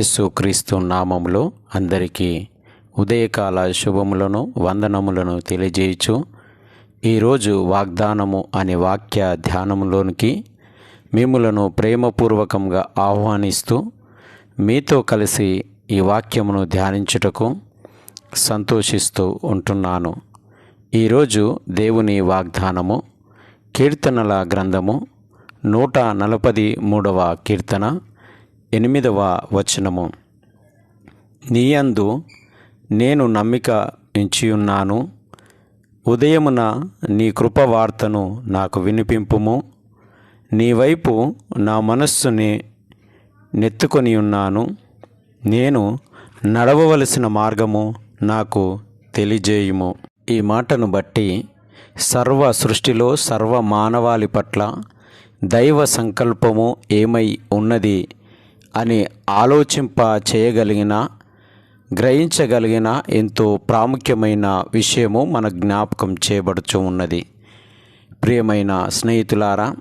యేసుక్రీస్తు నామములో అందరికీ ఉదయకాల శుభములను వందనములను తెలియజేయచ్చు ఈరోజు వాగ్దానము అనే వాక్య ధ్యానములోనికి మిమ్మలను ప్రేమపూర్వకంగా ఆహ్వానిస్తూ మీతో కలిసి ఈ వాక్యమును ధ్యానించుటకు సంతోషిస్తూ ఉంటున్నాను. ఈరోజు దేవుని వాగ్దానము కీర్తనల గ్రంథము నూట నలపది మూడవ కీర్తన. ఎనిమిదవ వచనము. నీయందు నేను నమ్మిక ఉంచియున్నాను. ఉదయమున నీ కృప వార్తను నాకు వినిపింపుము. నీ వైపు నా మనస్సుని నెత్తుకొని ఉన్నాను నేను నడవవలసిన మార్గము నాకు తెలియజేయుము. ఈ మాటను బట్టి సర్వ సృష్టిలో సర్వ మానవాళి పట్ల దైవ సంకల్పము ఏమై ఉన్నది? అని ఆలోచింప చేయగలిగిన గ్రహించగలిగిన ఎంతో ప్రాముఖ్యమైన విషయము మన జ్ఞాపకం చేయబడుచు ఉన్నది. ప్రియమైన స్నేహితులారా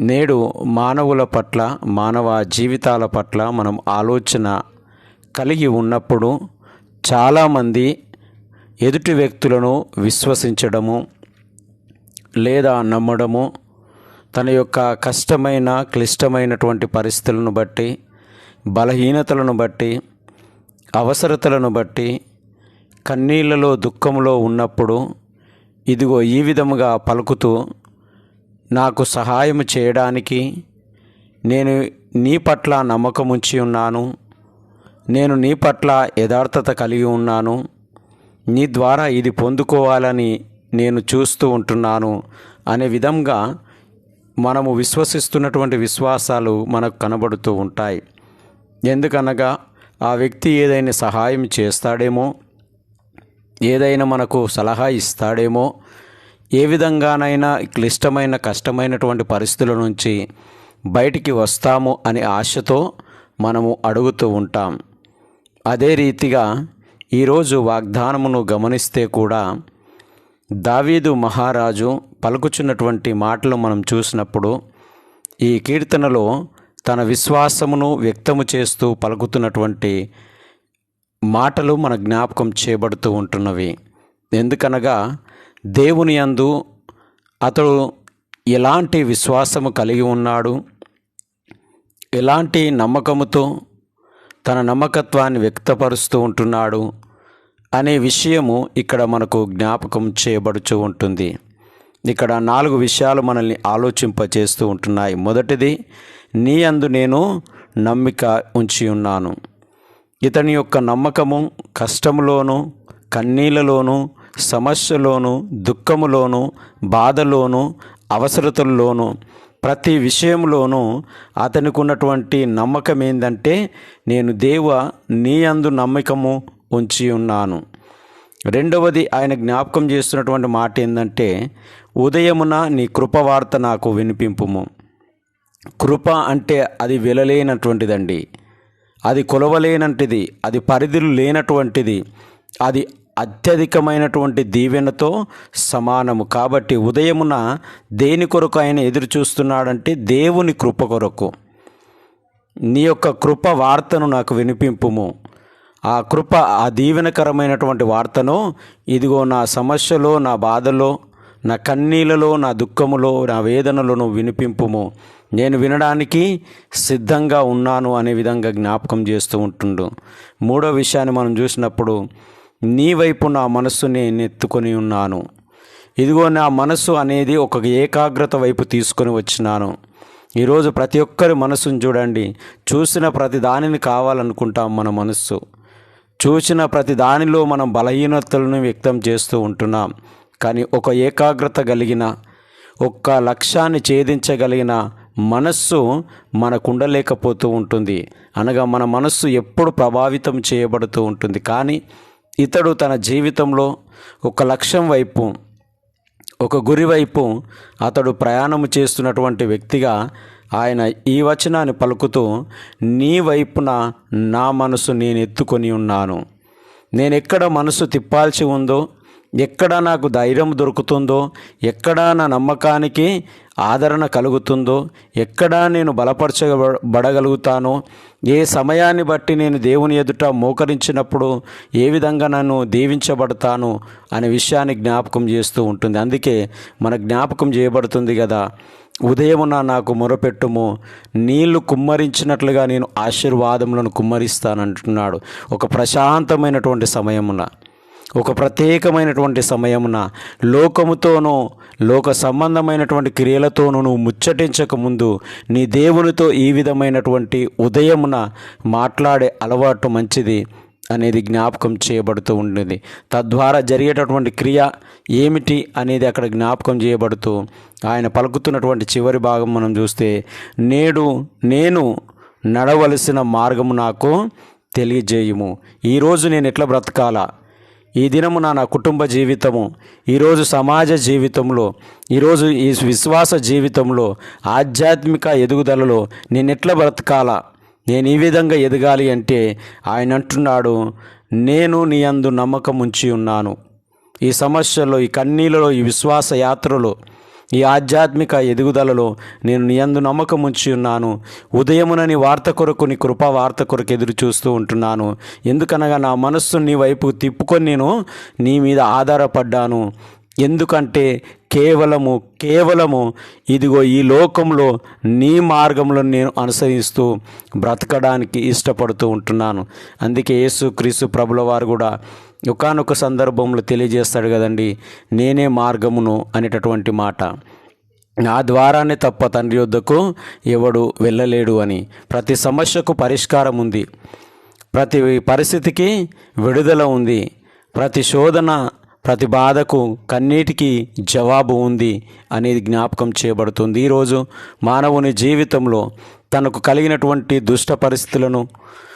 నేడు మానవుల పట్ల మానవ జీవితాల పట్ల మనం ఆలోచన కలిగి ఉన్నప్పుడు చాలామంది ఎదుటి వ్యక్తులను విశ్వసించడము లేదా నమ్మడము తన యొక్క కష్టమైన క్లిష్టమైనటువంటి పరిస్థితులను బట్టి బలహీనతలను బట్టి అవసరతలను బట్టి కన్నీళ్ళలో దుఃఖంలో ఉన్నప్పుడు ఇదిగో ఈ విధముగా పలుకుతూ నాకు సహాయం చేయడానికి నేను నీ పట్ల నమ్మకం ఉంచి ఉన్నాను. నేను నీ పట్ల యథార్థత కలిగి ఉన్నాను. నీ ద్వారా ఇది పొందుకోవాలని నేను చూస్తూ ఉంటున్నాను అనే విధంగా మనము విశ్వసిస్తున్నటువంటి విశ్వాసాలు మనకు కనబడుతూ ఉంటాయి. ఎందుకనగా ఆ వ్యక్తి ఏదైనా సహాయం చేస్తాడేమో ఏదైనా మనకు సలహా ఇస్తాడేమో ఏ విధంగానైనా క్లిష్టమైన కష్టమైనటువంటి పరిస్థితుల నుంచి బయటికి వస్తాము అనే ఆశతో మనము అడుగుతూ ఉంటాం. అదే రీతిగా ఈరోజు వాగ్దానమును గమనిస్తే కూడా దావీదు మహారాజు పలుకుచున్నటువంటి మాటలు మనం చూసినప్పుడు ఈ కీర్తనలో తన విశ్వాసమును వ్యక్తము చేస్తూ పలుకుతున్నటువంటి మాటలు మన జ్ఞాపకం చేయబడుతూ ఉంటున్నవి. ఎందుకనగా దేవుని యందు అతడు ఎలాంటి విశ్వాసము కలిగి ఉన్నాడు? ఎలాంటి నమ్మకముతో తన నమ్మకత్వాన్ని వ్యక్తపరుస్తూ ఉంటున్నాడు? అనే విషయము ఇక్కడ మనకు జ్ఞాపకం చేయబడుచు ఉంటుంది. ఇక్కడ నాలుగు విషయాలు మనల్ని ఆలోచింపచేస్తూ ఉంటున్నాయి. మొదటిది నీ అందు నేను నమ్మిక ఉంచి ఉన్నాను. ఇతని యొక్క నమ్మకము కష్టములోను కన్నీళ్ళలోను సమస్యలోను దుఃఖములోను బాధలోను అవసరతల్లోను ప్రతి విషయంలోనూ అతనికి ఉన్నటువంటి నమ్మకం ఏంటంటే నేను దేవ నీ అందు నమ్మకము ఉంచి ఉన్నాను. రెండవది ఆయన జ్ఞాపకం చేస్తున్నటువంటి మాట ఏంటంటే ఉదయమున నీ కృప వార్త నాకు వినిపింపుము. కృప అంటే అది వెలలేనటువంటిదండి. అది కొలవలేనటువంటిది అది పరిధులు లేనటువంటిది అది అత్యధికమైనటువంటి దీవెనతో సమానము. కాబట్టి ఉదయమున దేని కొరకు ఆయన ఎదురు చూస్తున్నాడంటే దేవుని కృప కొరకు. నీ యొక్క కృప వార్తను నాకు వినిపింపుము. ఆ కృప ఆ దీవెనకరమైనటువంటి వార్తను ఇదిగో నా సమస్యలో నా బాధలో నా కన్నీళ్ళలో నా దుఃఖములో నా వేదనలను వినిపింపుము. నేను వినడానికి సిద్ధంగా ఉన్నాను అనే విధంగా జ్ఞాపకం చేస్తూ ఉంటుండు. మూడో విషయాన్ని మనం చూసినప్పుడు నీ వైపు నా మనస్సుని నెత్తుకొని ఉన్నాను. ఇదిగో నా మనస్సు అనేది ఒక ఏకాగ్రత వైపు తీసుకొని వచ్చినాను. ఈరోజు ప్రతి ఒక్కరి మనసును చూడండి. చూసిన ప్రతి దానిని కావాలనుకుంటాం మన మనస్సు. చూసిన ప్రతి దానిలో మనం బలహీనతలను వ్యక్తం చేస్తూ ఉంటున్నాం. కానీ ఒక ఏకాగ్రత కలిగిన ఒక్క లక్ష్యాన్ని ఛేదించగలిగిన మనస్సు మనకు ఉండలేకపోతూ ఉంటుంది. అనగా మన మనస్సు ఎప్పుడు ప్రభావితం చేయబడుతూ ఉంటుంది. కానీ ఇతడు తన జీవితంలో ఒక లక్ష్యం వైపు ఒక గురి వైపు అతడు ప్రయాణం చేస్తున్నటువంటి వ్యక్తిగా ఆయన ఈ వచనాన్ని పలుకుతూ నీ వైపున నా మనసు నేను ఎత్తుకొని ఉన్నాను. నేను ఎక్కడ మనసు తిప్పాల్సి ఉందో ఎక్కడ నాకు ధైర్యం దొరుకుతుందో ఎక్కడ నా నమ్మకానికి ఆదరణ కలుగుతుందో ఎక్కడ నేను బలపరచబడగలుగుతానో ఏ సమయాన్ని బట్టి నేను దేవుని ఎదుట మోకరించినప్పుడు ఏ విధంగా నన్ను దీవించబడతాను అనే విషయాన్ని జ్ఞాపకం చేస్తూ ఉంటుంది. అందుకే మన జ్ఞాపకం చేయబడుతుంది కదా ఉదయమున నాకు మొరపెట్టుము నీళ్ళు కుమ్మరించినట్లుగా నేను ఆశీర్వాదములను కుమ్మరిస్తానంటున్నాడు. ఒక ప్రశాంతమైనటువంటి సమయమున. ఒక ప్రత్యేకమైనటువంటి సమయమున లోకముతోనూ లోక సంబంధమైనటువంటి క్రియలతోనూ నువ్వు ముచ్చటించక ముందు నీ దేవునితో ఈ విధమైనటువంటి ఉదయమున మాట్లాడే అలవాటు మంచిది అనేది జ్ఞాపకం చేయబడుతూ ఉండేది. తద్వారా జరిగేటటువంటి క్రియ ఏమిటి అనేది అక్కడ జ్ఞాపకం చేయబడుతూ ఆయన పలుకుతున్నటువంటి చివరి భాగం మనం చూస్తే నేడు నేను నడవలసిన మార్గము నాకు తెలియజేయము. ఈరోజు నేను ఎట్లా బ్రతకాలా? ఈ దినము నా నా కుటుంబ జీవితము ఈరోజు సమాజ జీవితంలో ఈరోజు ఈ విశ్వాస జీవితంలో ఆధ్యాత్మిక ఎదుగుదలలో నేను బ్రతకాలా? నేను ఈ విధంగా ఎదగాలి అంటే ఆయన అంటున్నాడు నేను నీ అందు నమ్మకం ఉంచి ఉన్నాను. ఈ సమస్యలో ఈ కన్నీళ్ళలో ఈ విశ్వాస యాత్రలో ఈ ఆధ్యాత్మిక ఎదుగుదలలో నేను నీ అందు నమ్మకం ఉంచి ఉన్నాను. ఉదయమునని వార్త కొరకు నీ కృపా వార్త కొరకు ఎదురు చూస్తూ ఉంటున్నాను. ఎందుకనగా నా మనస్సు నీ వైపు తిప్పుకొని నేను నీ మీద ఆధారపడ్డాను. ఎందుకంటే కేవలము కేవలము ఇదిగో ఈ లోకంలో నీ మార్గంలో నేను అనుసరిస్తూ బ్రతకడానికి ఇష్టపడుతూ ఉంటున్నాను. అందుకే యేసు క్రీస్తు ప్రభుల వారు కూడా ఒకనొక సందర్భంలో తెలియజేస్తాడు కదండి నేనే మార్గమును అనేటటువంటి మాట. నా ద్వారానే తప్ప తండ్రి వద్దకు ఎవడు వెళ్ళలేడు అని. ప్రతి సమస్యకు పరిష్కారం ఉంది. ప్రతి పరిస్థితికి విడుదల ఉంది. ప్రతి శోధన ప్రతి బాధకు కన్నీటికి జవాబు ఉంది అనేది జ్ఞాపకం చేయబడుతుంది. ఈరోజు మానవుని జీవితంలో తనకు కలిగినటువంటి దుష్ట పరిస్థితులను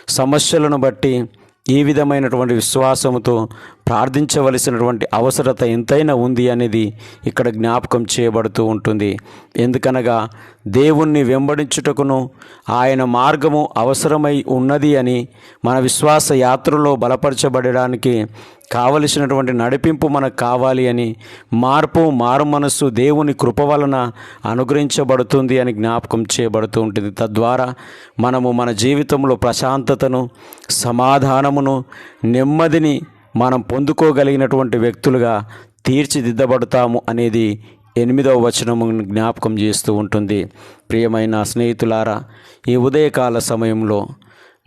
సమస్యలను బట్టి ఈ విధమైనటువంటి విశ్వాసముతో ప్రార్థించవలసినటువంటి అవసరత ఎంతైనా ఉంది అనేది ఇక్కడ జ్ఞాపకం చేయబడుతూ ఉంటుంది. ఎందుకనగా దేవుణ్ణి వెంబడించుటకును ఆయన మార్గము అవసరమై ఉన్నది అని మన విశ్వాస యాత్రలో బలపరచబడడానికి కావలసినటువంటి నడిపింపు మనకు కావాలి అని మార్పు మారు మనస్సు దేవుని కృప వలన అనుగ్రహించబడుతుంది అని జ్ఞాపకం చేయబడుతూ ఉంటుంది. తద్వారా మనము మన జీవితంలో ప్రశాంతతను సమాధానమును నెమ్మదిని మనం పొందుకోగలిగినటువంటి వ్యక్తులుగా తీర్చిదిద్దబడతాము అనేది ఎనిమిదవ వచనము జ్ఞాపకం చేస్తూ ఉంటుంది. ప్రియమైన స్నేహితులారా ఈ ఉదయకాల సమయంలో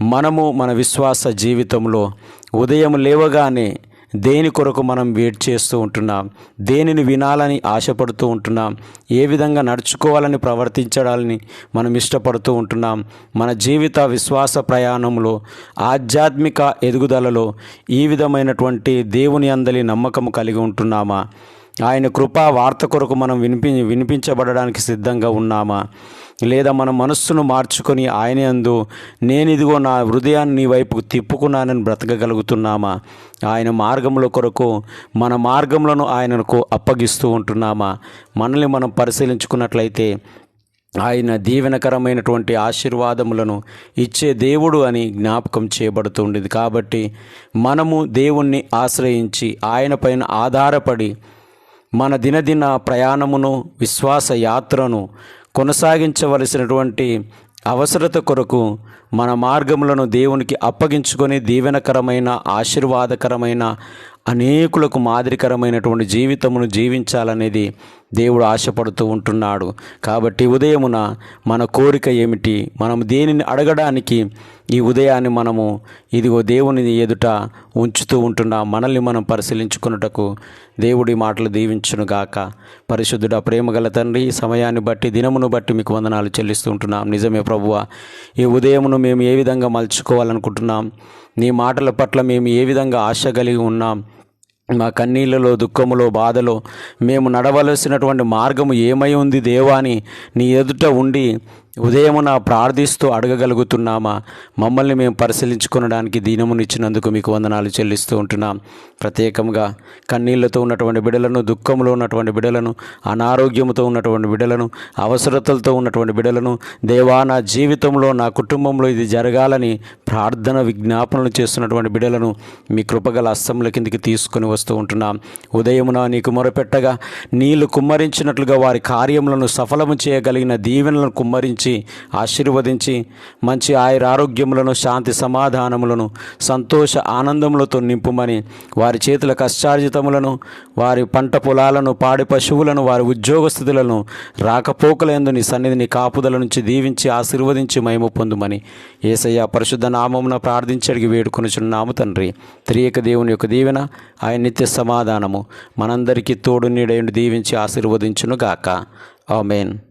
మనము మన విశ్వాస జీవితంలో ఉదయం లేవగానే దేని కొరకు మనం వెయిట్ చేస్తూ ఉంటున్నాం? దేనిని వినాలని ఆశపడుతూ ఉంటున్నాం? ఏ విధంగా నడుచుకోవాలని ప్రవర్తించడాలని మనం ఇష్టపడుతూ ఉంటున్నాం? మన జీవిత విశ్వాస ప్రయాణంలో ఆధ్యాత్మిక ఎదుగుదలలో ఈ విధమైనటువంటి దేవుని అందలి నమ్మకం కలిగి ఉంటున్నామా? ఆయన కృపా వార్త కొరకు మనం వినిపి వినిపించబడడానికి సిద్ధంగా ఉన్నామా? లేదా మన మనస్సును మార్చుకొని ఆయన అందు నేను ఇదిగో నా హృదయాన్ని నీ వైపుకు తిప్పుకున్నానని బ్రతకగలుగుతున్నామా? ఆయన మార్గముల కొరకు మన మార్గములను ఆయనకు అప్పగిస్తూ ఉంటున్నామా? మనల్ని మనం పరిశీలించుకున్నట్లయితే ఆయన దీవెనకరమైనటువంటి ఆశీర్వాదములను ఇచ్చే దేవుడు అని జ్ఞాపకం చేయబడుతుండేది కాబట్టి మనము దేవుణ్ణి ఆశ్రయించి ఆయన పైన ఆధారపడి మన దినదిన ప్రయాణమును విశ్వాస యాత్రను కొనసాగించవలసినటువంటి అవసరత కొరకు మన మార్గములను దేవునికి అప్పగించుకొని దీవెనకరమైన ఆశీర్వాదకరమైన అనేకులకు మాదిరికరమైనటువంటి జీవితమును జీవించాలనేది దేవుడు ఆశపడుతూ ఉంటున్నాడు. కాబట్టి ఉదయమున మన కోరిక ఏమిటి? మనం దేనిని అడగడానికి ఈ ఉదయాన్ని మనము ఇదిగో దేవుని ఎదుట ఉంచుతూ ఉంటున్నాం. మనల్ని మనం పరిశీలించుకున్నటకు దేవుడి మాటలు దీవించునుగాక పరిశుద్ధుడ ప్రేమగల తండ్రి సమయాన్ని బట్టి దినమును బట్టి మీకు వందనాలు చెల్లిస్తూ ఉంటున్నాం. నిజమే ప్రభువ ఈ ఉదయమును మేము ఏ విధంగా మలుచుకోవాలనుకుంటున్నాం? నీ మాటల పట్ల మేము ఏ విధంగా ఆశ కలిగి ఉన్నాం? మా కన్నీళ్ళలో దుఃఖములో బాధలో మేము నడవలసినటువంటి మార్గము ఏమై ఉంది దేవా అని నీ ఎదుట ఉండి ఉదయమున ప్రార్థిస్తూ అడగగలుగుతున్నామా? మమ్మల్ని మేము పరిశీలించుకునడానికి దీనమునిచ్చినందుకు మీకు వందనాలు చెల్లిస్తూ ఉంటున్నాం. ప్రత్యేకంగా కన్నీళ్ళతో ఉన్నటువంటి బిడలను దుఃఖంలో ఉన్నటువంటి బిడలను అనారోగ్యంతో ఉన్నటువంటి బిడలను అవసరతలతో ఉన్నటువంటి బిడలను దేవా నా జీవితంలో నా కుటుంబంలో ఇది జరగాలని ప్రార్థన విజ్ఞాపనలు చేస్తున్నటువంటి బిడలను మీ కృపగల అస్సముల కిందికి తీసుకొని వస్తూ ఉంటున్నాం. ఉదయమున నీకు మొరపెట్టగా నీళ్ళు కుమ్మరించినట్లుగా వారి కార్యములను సఫలము చేయగలిగిన దీవెనలను కుమ్మరించి ఆశీర్వదించి మంచి ఆయుర ఆరోగ్యములను శాంతి సమాధానములను సంతోష ఆనందములతో నింపుమని వారి చేతుల కష్టార్జితములను వారి పంట పొలాలను పాడి పశువులను వారి ఉద్యోగస్థితులను రాకపోకలందు నీ సన్నిధిని కాపుదల నుంచి దీవించి ఆశీర్వదించి మహిమ పొందుమని ఏసయ్య పరిశుద్ధ నామమున ప్రార్థించి అడిగి వేడుకొనుచున్నాము తండ్రి. త్రియక దేవుని యొక్క దీవెన ఆయన నిత్య సమాధానము. మనందరికీ తోడు నీడయుండి దీవించి ఆశీర్వదించును గాక ఆమెన్.